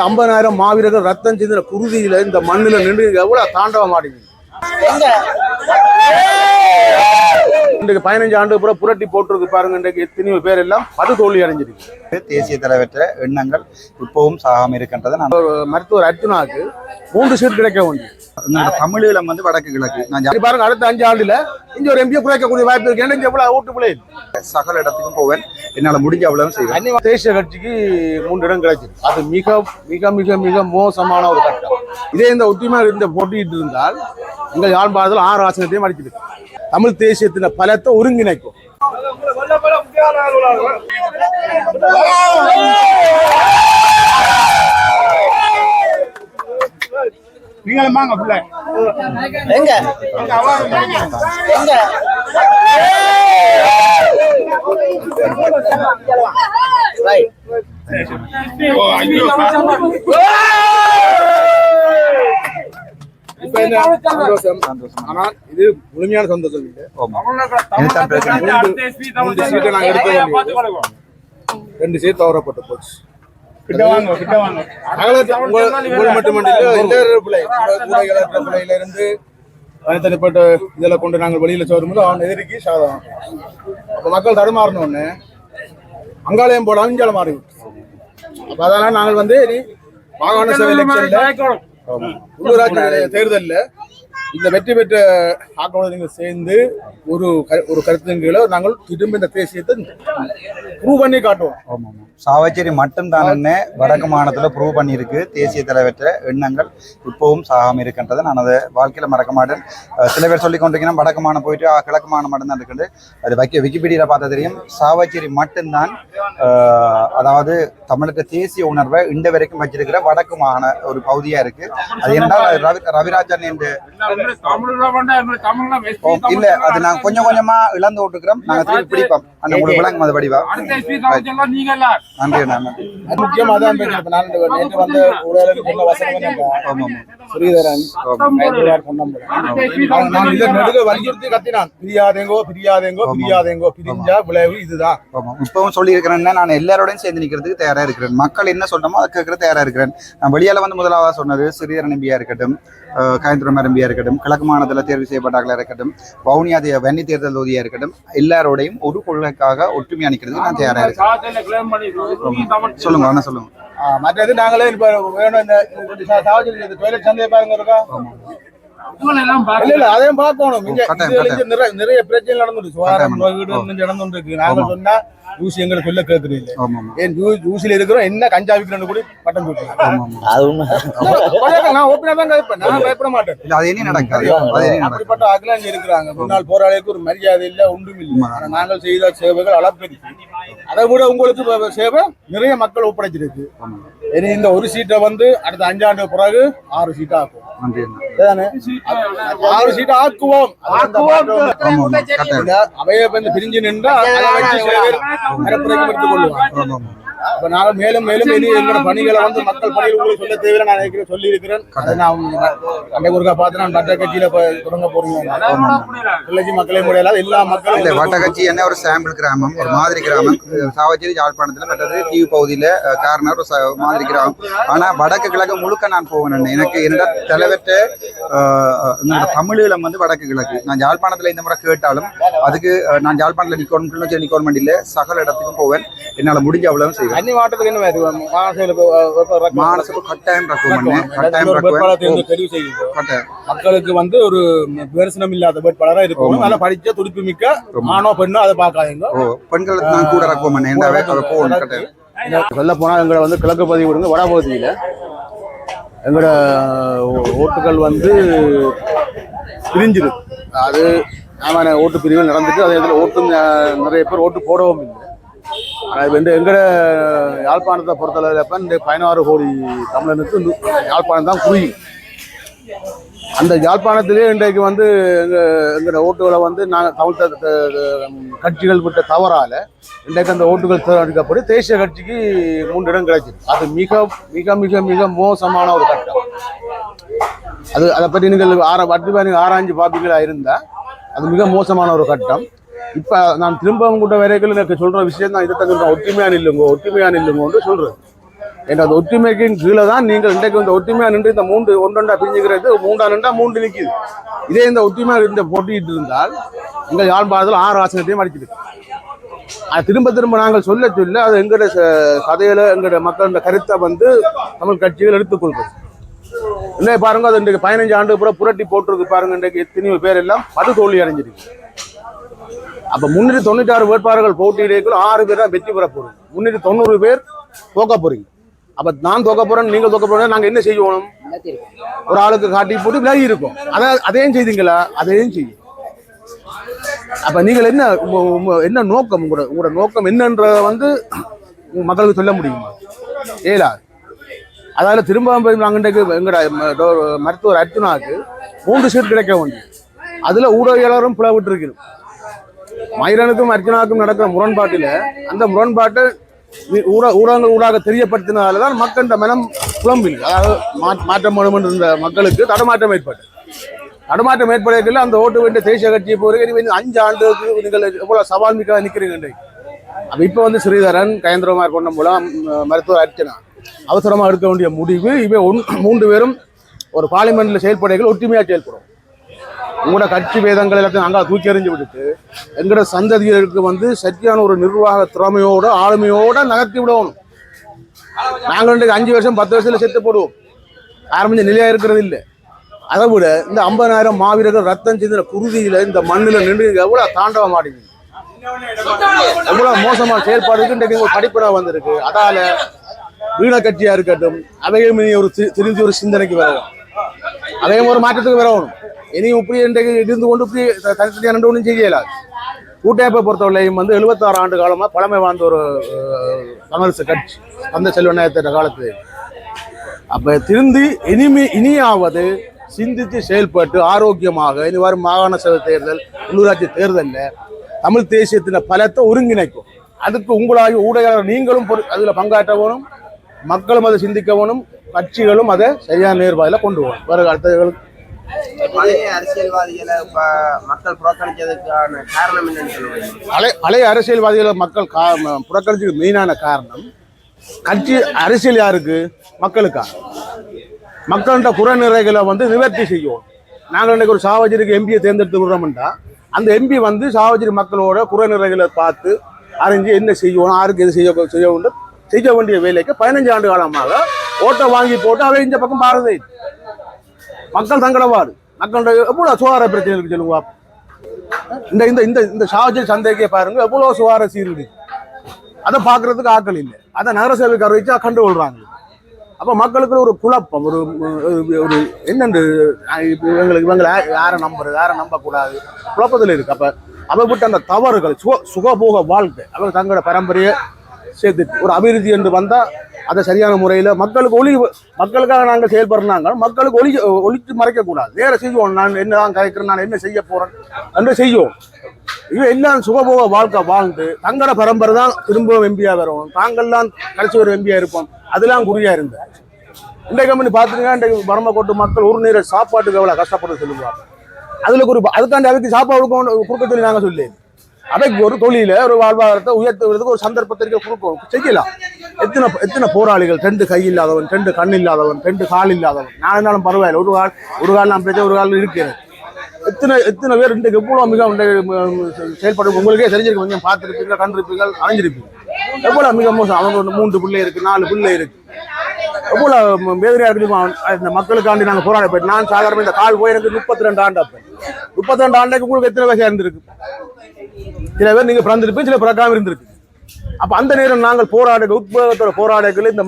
இந்த ஐம்பதாயிரம் மாவீரர்கள் ரத்தம் சிந்தின குருதியில இந்த மண்ணுல நின்று எவ்வளவு தாண்டவம் ஆடினீங்க? இன்றைக்கு பதினஞ்சு ஆண்டு புற புரட்டி போட்டிருக்கு பாருங்க இன்றைக்கு எத்தனையோ பேர் எல்லாம் படு தோல்வி அடைஞ்சிருக்கு தேசிய தலைவற்ற எண்ணங்கள் இப்பவும் சாகாம இருக்கின்றதை நான் மருத்துவர் அர்ஜுனாக்கு மூன்று சீட் கிடைக்க என்னோட தமிழீழம் வந்து வடக்கு கிழக்கு. நான் பாருங்க அடுத்த அஞ்சு ஆண்டுல இங்க ஒரு எம்பியை குறைக்கக்கூடிய வாய்ப்பு இருக்கு. இங்க எவ்வளவு ஓட்டு பிள்ளை சகல இடத்துக்கும் போவேன். என்னால முடிஞ்ச அவ்வளவு செய்வேன். தேசிய கட்சிக்கு மூன்று இடம் கிடைச்சிருக்கு. அது மிக மிக மிக மிக மோசமான ஒரு கட்டம். இதே இந்த ஒற்றுமை இந்த போட்டிட்டு இருந்தால் எங்கள் யாழ்ப்பாணத்தில் ஆறு ஆசனத்தையும் அடிச்சிருக்கு. தமிழ் தேசியத்தின் பலத்தை ஒருங்கிணைக்கும். நீங்களும் வாங்க பிள்ளை. எங்க? எங்க ரைட் இப்ப என்ன? சந்தோஷம். ஆனா இது முழுமையான சந்தோஷம். மூன்று சீட்டை நாங்க எடுக்க வேண்டியது. ரெண்டு சீட் தவறப்பட்டு போச்சு. இருந்து தனித்தனிப்பட்ட இதில் கொண்டு நாங்கள் வெளியில சோறும்போது அவன் எதிரிக்கு சாதம். அப்போ மக்கள் தடுமாறின உடனே அங்காலயம் போட அஞ்சால மாறி அப்போ அதனால நாங்கள் வந்து மாகாண சபை எலெக்ஷன்ல உள்ளூராட்சி தேர்தல்ல இந்த வெற்றி பெற்ற ஆக்களோடு நீங்கள் சேர்ந்து ஒரு கரு- ஒரு கருத்தின் கீழே நாங்கள் திரும்ப இந்த தேசியத்தை ப்ரூவ் பண்ணி காட்டுவோம். சாவச்சேரி மட்டும்தானே வடக்கு மாநிலத்துல ப்ரூவ் பண்ணியிருக்கு. தேசிய தலைவற்ற எண்ணங்கள் இப்பவும் சாகாம இருக்கின்றது நான் அதை வாழ்க்கையில மறக்க மாட்டேன். சில பேர் சொல்லி கொண்டிருக்கீங்கன்னா வடக்கு மாநிலம் போயிட்டு கிழக்கு மாநிலம் மட்டும்தான் இருக்குது. அது வைக்க விக்கிபீடியில் பார்த்தா தெரியும். சாவச்சேரி மட்டும்தான் அதாவது தமிழுக்கு தேசிய உணர்வை இந்த வரைக்கும் வச்சிருக்கிற வடக்கு மாகாண ஒரு பகுதியா இருக்கு. அது என்றால் ரவி ரவிராஜன் என்று இல்ல அது நாங்க கொஞ்சம் கொஞ்சமா இழந்து விட்டுக்கிறோம் நாங்க திருப்பி பிடிப்போம். அந்த உங்களுக்கு விளங்கும் அது வடிவா? நன்றி நன்றி. அது முக்கியமா தான் நேற்று வந்த வசனம் ஸ்ரீதரன். நான் இதை நெடுக வலியுறுத்தி கத்தினான். பிரியாதேங்கோ பிரியாதேங்கோ பிரியாதேங்கோ பிரிஞ்சா விளைவு இதுதான். ஆமா. இப்பவும் சொல்லியிருக்கிறேன்னா நான் எல்லாரோடையும் சேர்ந்து நிக்கிறதுக்கு தயாரா இருக்கிறேன். மக்கள் என்ன சொல்றோமோ அதை கேட்கறது தயாரா இருக்கிறேன். நான் வெளியால வந்து முதலாவதா சொன்னது சிறிதரன் எம்பியா இருக்கட்டும் அஹ், காயத்ரமர் எம்பியா இருக்கட்டும் கிழக்கு மாநிலத்தில் தேர்வு செய்யப்பட்டார்களா இருக்கட்டும் வவுனியா வன்னி தேர்தல் தொகுதியா இருக்கட்டும் எல்லாரோடையும் ஒரு கொள்கைக்காக ஒற்றுமையா நிக்கிறதுக்கு நான் தயாரா இருக்கேன் சொல்லுங்க என்ன சொல்லுங்க மற்றது நாங்களே இப்ப வேணும் இந்த toilet சந்தையை பாருங்க இருக்கா இல்ல இல்ல அதையும் பார்க்கணும். நிறைய நிறைய பிரச்சனை நடந்துருக்கு. சுகாதாரம். வீடு நடந்துட்டு இருக்கு நாங்க சொன்னா ஊசி எங்களை சொல்ல கேட்கறீங்க ஏன் இருக்கிறோம் என்ன கஞ்சா விற்கிறோன்னு கூட பட்டம் நான் ஓப்பனா தான் கேட்பேன் நான் பயப்பட மாட்டேன். இல்ல அது நடக்காது. அப்படிப்பட்ட இருக்கிறாங்க. முன்னாள் போராளிக்கு ஒரு மரியாதை இல்ல ஒன்றும் இல்லை. ஆனா நாங்கள் செய்த சேவைகள் அளப்பெரிய. அதை விட உங்களுக்கு சேவை நிறைய மக்கள் ஒப்படைச்சிருக்கு. இனி இந்த ஒரு சீட்டை வந்து அடுத்த அஞ்சாண்டு பிறகு ஆறு சீட்டா. சரிதானே? ஆறு சீட்டை ஆக்குவோம். அவையை பிரிஞ்சு நின்றா அதை வச்சு சில பேர் எடுத்துக் அப்ப நாங்கள் மேலும் மேலும் இனி எங்களோட பணிகளை வந்து மக்கள் பணிகள் உங்களுக்கு சொல்ல தேவையில்லை. நான் நினைக்கிறேன் சொல்லி இருக்கிறேன் அதை நான் அன்றைக்கு ஒருக்கா பார்த்து நான் பட்ட கட்சியில இப்ப தொடங்க போறீங்க பிள்ளைச்சி மக்களே முடியல எல்லா இல்ல மக்களும் வட்டக்கச்சி என்ன ஒரு சாம்பிள் கிராமம் ஒரு மாதிரி கிராமம். சாவச்சேரி யாழ்ப்பாணத்துல மற்றது தீவு பகுதியில காரணம் ஒரு ச- மாதிரி கிராமம். ஆனா வடக்கு கிழக்கு முழுக்க நான் போவேன் எனக்கு என்னோட தலைவற்ற என்னோட தமிழீழம் வந்து வடக்கு கிழக்கு. நான் யாழ்ப்பாணத்துல இந்த முறை கேட்டாலும் அதுக்கு நான் யாழ்ப்பாணத்துல நிக்கணும் நிக்கணும் இல்ல சகல இடத்துக்கும் போவேன். என்னால முடிஞ்ச அவ்வளவு செய்வேன். மானசுக்கு கட்டாயம் கட்டாயம் மக்களுக்கு வந்து ஒரு விமர்சனம் இல்லாத வேட்பாளரா இருக்கும் நல்லா படிச்ச துடிப்பு மிக்க ஆணோ பெண்ணோ அதை பார்க்காதீங்க. பெண்களுக்கு நான் கூட அதை போகணும் கட்டாயம். சொல்ல போனா எங்களை வந்து கிழக்கு பகுதி விடுங்க வட பகுதியில எங்களோட ஓட்டுகள் வந்து பிரிஞ்சிருக்கு அது ஆமான ஓட்டு பிரிவு நடந்துட்டு அதே இடத்துல ஓட்டும் நிறைய பேர் ஓட்டு போடவும் இல்லை. ஆனால் இப்போ வந்து எங்கட யாழ்ப்பாணத்தை பொறுத்தளவில் இப்போ இந்த பதினாறு கோடி தமிழனுக்கு யாழ்ப்பாணம் தான் குறியும் அந்த யாழ்ப்பாணத்திலே இன்றைக்கு வந்து எங்க ஓட்டுகளை வந்து நாங்கள் தமிழ் கட்சிகள் விட்ட தவறால இன்றைக்கு அந்த ஓட்டுகள் தேர்ந்தெடுக்கப்பட்டு தேசிய கட்சிக்கு மூன்று இடம் கிடைச்சிது அது மிக மிக மிக மிக மோசமான ஒரு கட்டம். அது அதை பற்றி நீங்கள் ஆரா வட்டி நீங்கள் ஆராய்ஞ்சு பார்ப்பீங்களா இருந்தால் அது மிக மோசமான ஒரு கட்டம். இப்போ நான் திரும்பவும் கூட வரைக்கும் எனக்கு சொல்ற விஷயம் தான் இதை தங்க ஒற்றுமையான நில்லுங்க ஒற்றுமையான நில்லுங்கன்னு சொல்கிறேன் என்ற அந்த ஒற்றுமைக்கு கீழே தான் நீங்கள் இன்றைக்கு இந்த ஒற்றுமையாக நின்று இந்த மூன்று ஒன்றொண்டா பிரிஞ்சுக்கிறது மூன்றா நின்றா மூன்று நிற்கிது இதே இந்த ஒற்றுமையாக இந்த போட்டிட்டு இருந்தால் எங்கள் யாழ்ப்பாணத்தில் ஆறு ஆசனத்தையும் அடிச்சிருக்கு அது திரும்ப திரும்ப நாங்கள் சொல்ல சொல்ல அது எங்களோட ச- கதையில எங்களோட மக்களோட கருத்தை வந்து தமிழ் கட்சிகள் எடுத்துக்கொள்வது இல்லை பாருங்க அது இன்றைக்கு பதினஞ்சு ஆண்டு கூட புரட்டி போட்டிருக்கு பாருங்க இன்றைக்கு எத்தனையோ பேர் எல்லாம் படு தோல்வி அடைஞ்சிருக்கு. அப்ப முன்னூத்தி தொண்ணூற்றி ஆறு வேட்பாளர்கள் போட்டியிடைக்குள்ள ஆறு பேர் தான் வெற்றி பெற போறீங்க முன்னூத்தி தொண்ணூறு பேர் தோக்க போறீங்க. அப்ப நான் தோக்க போறேன் நீங்க தோக்க போறேன் நாங்க என்ன செய்யணும் ஒரு ஆளுக்கு காட்டி போட்டு விலகி இருக்கும். அத அதையும் செய்தீங்களா? அதையும் செய்யும். அப்ப நீங்கள் என்ன என்ன நோக்கம்? உங்களோட உங்களோட நோக்கம் என்னன்றத வந்து மக்களுக்கு சொல்ல முடியுமா? ஏலா அதால திரும்ப போய் நாங்க இன்றைக்கு எங்கட மருத்துவர் அர்ஜுனாவுக்கு மூன்று சீட் கிடைக்க வேண்டியது அதுல ஊடகவியலாளரும் பிளவிட்டு இருக்கிறோம் மயிரனுக்கும் அர்ச்சனாவுக்கும் நடக்கிற முரண்பாட்டில அந்த முரண்பாட்டை வி- ஊடகங்கள் ஊடாக தெரியப்படுத்தினால தான் மக்கள் மனம் புலம்பில் அதாவது மாற்றம் வேணும் என்று இருந்த மக்களுக்கு தடமாற்றம் ஏற்பட்டது தடமாற்றம் ஏற்படல அந்த ஓட்டு வேண்டிய தேசிய கட்சியை போறீங்க அஞ்சு ஆண்டுக்கு நீங்கள் எவ்வளவு சவால் மிக்க நிற்கிறீங்க இன்றைக்கு. அப்ப இப்ப வந்து ஸ்ரீதரன் கயந்திரகுமார் கொண்ட மூலம் மருத்துவர் அர்ச்சனா அவசரமா எடுக்க வேண்டிய முடிவு இவை ஒன்- மூன்று பேரும் ஒரு பார்லிமெண்ட்ல செயல்படைகள் ஒற்றுமையா செயல்படும் உங்களோட கட்சி வேதங்கள் எல்லாத்தையும் அங்கே தூக்கி எறிஞ்சு விட்டுட்டு எங்களோட சந்ததியருக்கு வந்து சரியான ஒரு நிர்வாக திறமையோட ஆளுமையோட நகர்த்தி விடணும். நாங்கள் ரெண்டு அஞ்சு வருஷம் பத்து வருஷத்தில் செத்து போடுவோம். ஆரம்பிச்ச நிலையாக இருக்கிறது இல்லை. அதை விட இந்த ஐம்பதாயிரம் மாவீரர்கள் ரத்தம் சிந்தின குருதியில் இந்த மண்ணில் நின்று எவ்வளோ தாண்டவ மாட்டேங்குது எவ்வளோ மோசமான செயல்பாடுக்கு இன்றைக்கு ஒரு படிப்பினா வந்திருக்கு. அதால வீண கட்சியாக இருக்கட்டும் அவையும் ஒரு திரு திருந்தி ஒரு சிந்தனைக்கு வரணும். அதையும் ஒரு மாற்றத்துக்கு வரணும். இனி இப்படி இன்றைக்கு இருந்து கொண்டு இப்படி தனித்தனியாக ரெண்டு ஒன்றும் செய்ய இயலாது கூட்டமைப்பை பொறுத்தவரையும் வந்து எழுபத்தாறு ஆண்டு காலமா பழமை வாழ்ந்த ஒரு காங்கிரஸ் கட்சி அந்த செல்வநாயகத்தின் காலத்து அப்போ திருந்தி இனிமே இனியாவது சிந்தித்து செயல்பட்டு ஆரோக்கியமாக இனி வரும் மாகாண சபை தேர்தல் உள்ளூராட்சி தேர்தலில் தமிழ் தேசியத்தின் பலத்தை ஒருங்கிணைக்கும் அதுக்கு உங்களாகி ஊடகங்கள் நீங்களும் அதில் அதுல பங்காற்ற வேணும் மக்களும் அதை சிந்திக்க வேணும் கட்சிகளும் அதை சரியான நேர்வாயில் கொண்டு போகணும் வேறு பழைய அரசியல்வாதிகளை மக்கள் புறக்கணிச்சதுக்கான காரணம் பழைய பழைய மக்கள் கா புறக்கணிச்சதுக்கு மெயினான காரணம் கட்சி அரசியல் யாருக்கு? மக்களுக்கா? மக்கள்கிட்ட புறநிறைகளை வந்து நிவர்த்தி செய்யும். நாங்கள் இன்னைக்கு ஒரு சாவஜருக்கு எம்பியை தேர்ந்தெடுத்து விடுறோம்டா அந்த எம்பி வந்து சாவஜரி மக்களோட புறநிறைகளை பார்த்து அறிஞ்சு என்ன செய்யணும் யாருக்கு எது செய்ய செய்ய வேண்டும் செய்ய வேண்டிய வேலைக்கு பதினஞ்சு ஆண்டு காலமாக ஓட்டை வாங்கி போட்டு அவை இந்த பக்கம் பாரதி. மக்கள் தங்கடவாடு மக்களுடைய எவ்வளோ சுகாதார பிரச்சனை இருக்கு இந்த இந்த இந்த இந்த ஷாஜி சந்தைக்கே பாருங்க எவ்வளவு சுகார சீர்குடி. அதை பார்க்கறதுக்கு ஆட்கள் இல்லை. அதை நகர சேவைக்கார வச்சு கண்டு கொள்றாங்க. அப்ப மக்களுக்கு ஒரு குழப்பம் ஒரு ஒரு- என்னென்று இவங்களுக்கு இவங்களை யாரை நம்புறது யாரை நம்பக்கூடாது? குழப்பத்தில் இருக்கு. அப்ப அதை விட்டு அந்த தவறுகள் சுக சுகபோக வாழ்க்கை அவங்க தங்களோட பரம்பரையை சேர்த்து ஒரு அபிவிருத்தி என்று வந்தால் அதை சரியான முறையில் மக்களுக்கு ஒளி மக்களுக்காக நாங்கள் செயல்படுறாங்க மக்களுக்கு ஒளி ஒழித்து மறைக்கக்கூடாது. வேற செய்வோம் நான் என்னதான் கதைக்கிறேன் நான் என்ன செய்ய போகிறேன் என்று செய்வோம். இவன் எல்லாம் சுகபோக வாழ்க்கை வாழ்ந்து தங்கட பரம்பரை தான் திரும்பவும் எம்பியா வரும். தாங்கள்லாம் கடைசி ஒரு எம்பியாக இருப்போம். அதெல்லாம் குறியாக இருந்தேன் இன்றைக்கு கம்பெனி பார்த்துருங்க இன்றைக்கு பரமக்கோட்டு மக்கள் ஒரு நேர சாப்பாட்டுக்கு எவ்வளோ கஷ்டப்பட்டு சொல்லுவாங்க. அதில் குறிப்பாக அதுக்காண்டி அதுக்கு சாப்பாடு கொடுக்க சொல்லி நாங்கள் சொல்லி அதைக்கு ஒரு தொழில ஒரு வாழ்வாதாரத்தை உயர்த்துவதற்கு ஒரு சந்தர்ப்பத்திற்கு கொடுக்கும். செய்யலாம். எத்தனை எத்தனை போராளிகள் ரெண்டு கை இல்லாதவன் ரெண்டு கண் இல்லாதவன் ரெண்டு கால் இல்லாதவன். நான் இருந்தாலும் பரவாயில்ல. ஒரு கால் ஒரு கால் நான் பேச ஒரு கால் இருக்கிறேன். எத்தனை எத்தனை பேர் இன்றைக்கு எவ்வளோ மிக செயல்படும்? உங்களுக்கே தெரிஞ்சிருக்கு கொஞ்சம் பார்த்துருப்பீங்க கண்டிருப்பீங்க அணைஞ்சிருப்பீங்க எவ்வளோ மிக மோசம். அவங்க ஒரு மூன்று பிள்ளை இருக்குது நாலு பிள்ளை இருக்குது எவ்வளோ வேதனையாக வேதனையா இருக்கு இந்த மக்களுக்காண்டி நாங்கள் போராட போயிட்டு நான் சாதாரணமாக இந்த கால் போய் எனக்கு முப்பத்தி ரெண்டு ஆண்டு அப்போ. முப்பத்தி ரெண்டு ஆண்டுக்கு உங்களுக்கு எத்தனை வயசா இருந்திருக்கு சில பேர் நீங்க பிறந்திருப்பீங்க சில பிறக்காம இருந்திருக்கு அப்ப அந்த நேரம் நாங்கள் போராட உத்வேகத்தோட போராடங்கள் இந்த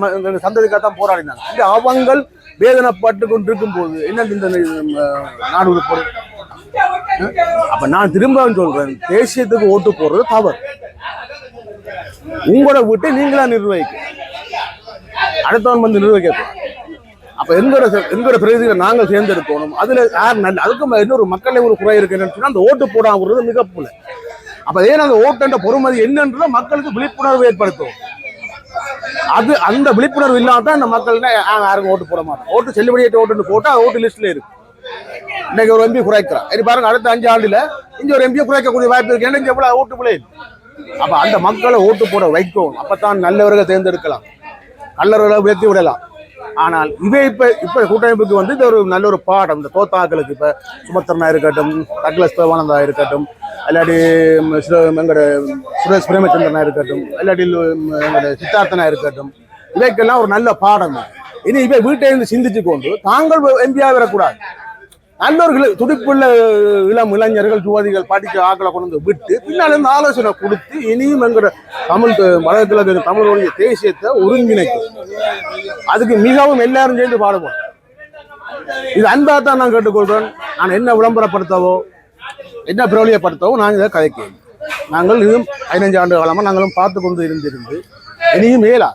சந்ததிக்காக தான் போராடினாங்க. இந்த அவங்கள் வேதனைப்பட்டு கொண்டிருக்கும் போது என்ன இந்த நாடு உருப்படும் அப்ப நான் திரும்ப சொல்றேன் தேசியத்துக்கு ஓட்டு போடுறது தவறு. உங்களோட வீட்டை நீங்களா நிர்வகிக்க. அடுத்தவன் வந்து நிர்வகிக்க. அப்ப எங்களோட எங்களோட பிரதிகளை நாங்கள் தேர்ந்தெடுக்கணும். அதுல யார் நல்ல அதுக்கு இன்னொரு மக்களே ஒரு குறை இருக்கு என்னன்னு சொன்னா அந்த ஓட்டு போடாங்கிறது மிகப்புல மிக அப்ப ஏன் அந்த ஓட்டுன்ற பொறுமதி என்னன்றத மக்களுக்கு விழிப்புணர்வு ஏற்படுத்தும். அது அந்த விழிப்புணர்வு இல்லாம தான் இந்த மக்கள் யாருக்கும் ஓட்டு போட மாட்டோம். ஓட்டு செல்லுபடியேற்ற ஓட்டுன்னு போட்டால் அது ஓட்டு லிஸ்ட்ல இருக்கு. இன்னைக்கு ஒரு எம்பி குறைக்கிறான் இனி பாருங்க அடுத்த அஞ்சு ஆண்டுல இங்க ஒரு எம்பியை குறைக்கக்கூடிய வாய்ப்பு இருக்கு. ஏன்னா இங்க எவ்வளவு ஓட்டு பிள்ளை அப்ப அந்த மக்களை ஓட்டு போட வைக்கும். அப்பதான் நல்லவர்கள் தேர்ந்தெடுக்கலாம். நல்லவர்களை உயர்த்தி விடலாம். ஆனால் இதே இப்போ இப்போ கூட்டமைப்புக்கு வந்து இது ஒரு நல்ல ஒரு பாடம். இந்த தோத்தாக்களுக்கு இப்போ சுமத்திரனா இருக்கட்டும் டக்லஸ் பிரவானந்தா இருக்கட்டும் இல்லாட்டி எங்களோட சுரேஷ் பிரேமச்சந்திரனா இருக்கட்டும் இல்லாட்டி எங்களோட சித்தார்த்தனா இருக்கட்டும் இவைக்கெல்லாம் ஒரு நல்ல பாடம் இனி இவை வீட்டை இருந்து சிந்திச்சு கொண்டு தாங்கள் எம்பியாக வரக்கூடாது. நல்லவர்கள் துடிப்புள்ள இளம் இளைஞர்கள் யுவதிகள் பாட்டிக்கு ஆக்களை கொண்டு வந்து விட்டு பின்னால் இருந்து ஆலோசனை கொடுத்து இனியும் எங்கிற தமிழ் த- வடகிழக்கு தமிழருடைய தேசியத்தை ஒருங்கிணைக்கும். அதுக்கு மிகவும் எல்லாரும் சேர்ந்து பாடுவோம். இது அன்பாக தான் நான் கேட்டுக்கொள்றேன் நான் என்ன விளம்பரப்படுத்தவோ என்ன பிரபலியப்படுத்தவோ நாங்கள் இதை கதைக்கிறோம் நாங்கள் இன்னும் பதினஞ்சு ஆண்டு காலமாக நாங்களும் பார்த்து கொண்டு இருந்திருந்து இனியும் மேலா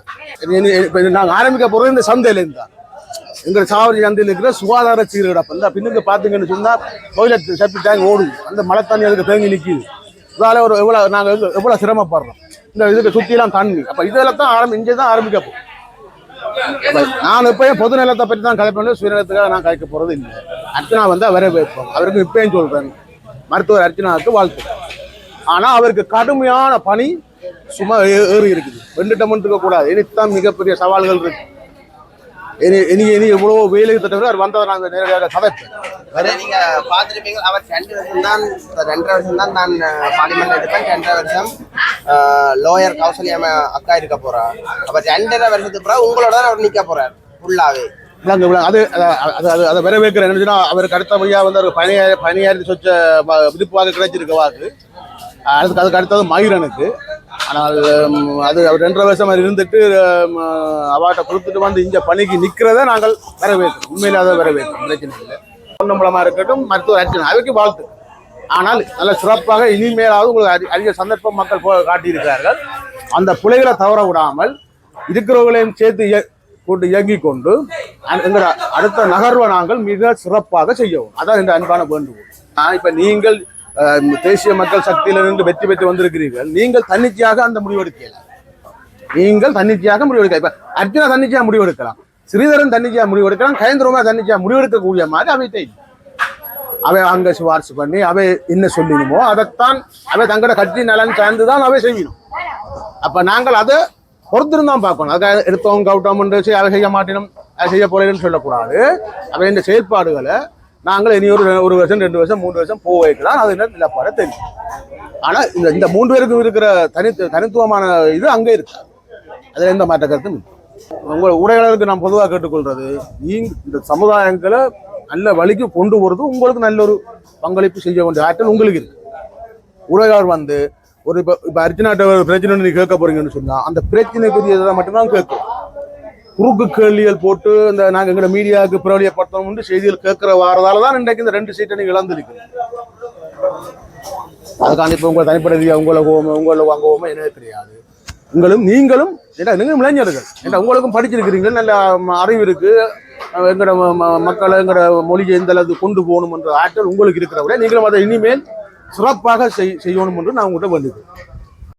நாங்கள் ஆரம்பிக்க போகிறது இந்த சந்தையிலேருந்து தான். எங்கள் சாவடி சந்தையில் இருக்கிற சுகாதார சீர்கிடப்பு இந்த பின்னுக்கு பார்த்தீங்கன்னு சொன்னால் டொய்லெட் செப்டி டேங்க் ஓடுது அந்த மழை தண்ணி அதுக்கு தேங்கி நிற்கிது இதால ஒரு எவ்வளோ நாங்கள் எவ்வளோ- எவ்வளோ சிரமப்படுறோம். இந்த இதுக்கு சுற்றிலாம் தண்ணி. அப்போ இதெல்லாம் தான் ஆரம்பி இங்கே தான் ஆரம்பிக்க போகும் நான் இப்பயும் பொது நிலத்தை பற்றி தான் கலைப்பேன் சுயநலத்துக்காக நான் கலைக்க போகிறது இல்லை. அர்ச்சனா வந்து வரவேற்போம் அவருக்கு இப்பயும் சொல்கிறேன் மருத்துவர் அர்ச்சனாவுக்கு வாழ்த்து. ஆனால் அவருக்கு கடுமையான பணி சும்மா ஏறி இருக்குது. ரெண்டு வெண்டுட்டமன் இருக்கக்கூடாது இனித்தான் மிகப்பெரிய சவால்கள் இருக்குது இனி இனி இனி எவ்வளோ வேலை திட்டம் அவர் வந்ததை நாங்கள் நேரடியாக கதைப்பேன் வேற நீங்க பார்த்திருப்பீங்க அவர் ரெண்டு வருஷம் தான் ரெண்டரை வருஷம் தான் நான் பார்லிமெண்ட் எடுப்பேன் ரெண்டரை வருஷம் லோயர் கௌசல்யா ma'am அக்கா இருக்க போறா அப்ப ரெண்டரை வருஷத்துக்கு பிறகு உங்களோட தான் அவர் நிக்க போறார் ஃபுல்லாவே விளங்க விளங்க அது அது- அது அது அதை வரவேற்கிறேன் என்ன சொன்னா, அவருக்கு அடுத்தபடியாக வந்து ஒரு பணியாரி பணியாரி சொச்ச வ- விடுப்பாக கிடைச்சிருக்க வாக்கு. அதுக்கு அதுக்கு அடுத்தது மயூரனுக்கு. ஆனால் அது ரெண்டரை வருஷம் இருந்துட்டு அவாட்ட கொடுத்துட்டு வந்து இங்கே பணிக்கு நிற்கிறத நாங்கள் வரவேற்கிறோம். உண்மையில அதை வரவேற்கிறோம். பிரச்சனை இல்லை. பொன்னம்பலமாக இருக்கட்டும் மருத்துவ அர்ச்சனை. அவைக்கு வாழ்த்து. ஆனால் நல்ல சிறப்பாக இனிமேலாவது உங்களுக்கு அதிக சந்தர்ப்பம் மக்கள் போ காட்டியிருக்கிறார்கள். அந்த பிள்ளைகளை தவற விடாமல் இருக்கிறவர்களையும் சேர்த்து இய- கூட்டு இயங்கிக் கொண்டு எங்களோட அடுத்த நகர்வை நாங்கள் மிக சிறப்பாக செய்யவும். அதான் இந்த அன்பான வேண்டுகோள். நான் இப்போ நீங்கள் தேசிய மக்கள் சக்தியிலிருந்து வெற்றி பெற்று வந்திருக்கிறீர்கள். நீங்கள் தன்னிச்சையாக அந்த முடிவெடுக்கல. நீங்கள் தன்னிச்சையாக முடிவெடுக்க இப்ப அர்ஜுனா தன்னிச்சையா முடிவெடுக்கலாம். ஸ்ரீதரன் தன்னிச்சையா முடிவெடுக்கலாம். கயந்திரமா தன்னிச்சையா முடிவெடுக்கக்கூடிய மாதிரி அவை அவை அங்க சிபாரிசு பண்ணி அவை என்ன சொல்லணுமோ அதைத்தான் அவை தங்களோட கட்சி நலன் சார்ந்துதான் அவை செய்யணும். அப்ப நாங்கள் அதை பொறுத்திருந்தான் பார்க்கணும். அதுக்காக எடுத்தோம் கவுட்டோம் செய்ய அவை செய்ய மாட்டினோம் அதை செய்ய போறேன்னு சொல்லக்கூடாது. அவை இந்த செயற்பாடுகளை நாங்கள் இனி ஒரு ஒரு வருஷம் ரெண்டு வருஷம் மூணு வருஷம் போக வைக்கலாம். அது என்ன நிலப்பாட தெரியும். ஆனால் இந்த இந்த மூன்று பேருக்கும் இருக்கிற தனி தனித்துவமான இது அங்கே இருக்கு. அதில் எந்த மாற்ற கருத்தும் உங்கள் உடையாளருக்கு நான் பொதுவாக கேட்டுக்கொள்றது நீங்க இந்த சமுதாயங்களை நல்ல வழிக்கு கொண்டு போகிறது உங்களுக்கு நல்ல ஒரு பங்களிப்பு செய்ய வேண்டிய ஆற்றல் உங்களுக்கு இருக்கு. உடையாளர் வந்து ஒரு இப்போ இப்போ அர்ஜுனாட்ட பிரச்சனை நீ கேட்க போறீங்கன்னு சொன்னால் அந்த பிரச்சனைக்குரியதை மட்டும்தான் கேட்கும். குறுக்கு கேள்விகள் போட்டு இந்த நாங்கள் எங்களோட மீடியாவுக்கு பிரபலியப்படுத்தணும்னு செய்திகள் கேட்கிற வாரதால தான் இன்றைக்கு இந்த ரெண்டு சீட்டை நீங்கள் இழந்திருக்கீங்க அதுக்காண்டி இப்போ உங்களை தனிப்பட்ட ரீதியாக உங்களை கோவமோ உங்களை வாங்குவோமோ என்ன கிடையாது. உங்களும் நீங்களும் ஏன்னா நீங்களும் இளைஞர்கள்? ஏன்னா உங்களுக்கும் படிச்சிருக்கிறீங்க நல்ல அறிவு இருக்கு. எங்களோட ம- மக்களை எங்களோட மொழியை எந்த அளவுக்கு கொண்டு போகணும் என்ற ஆற்றல் உங்களுக்கு இருக்கிறவரை நீங்களும் அதை இனிமேல் சிறப்பாக செய் செய்யணும் என்று நான் உங்கள்கிட்ட வந்துக்கிறேன்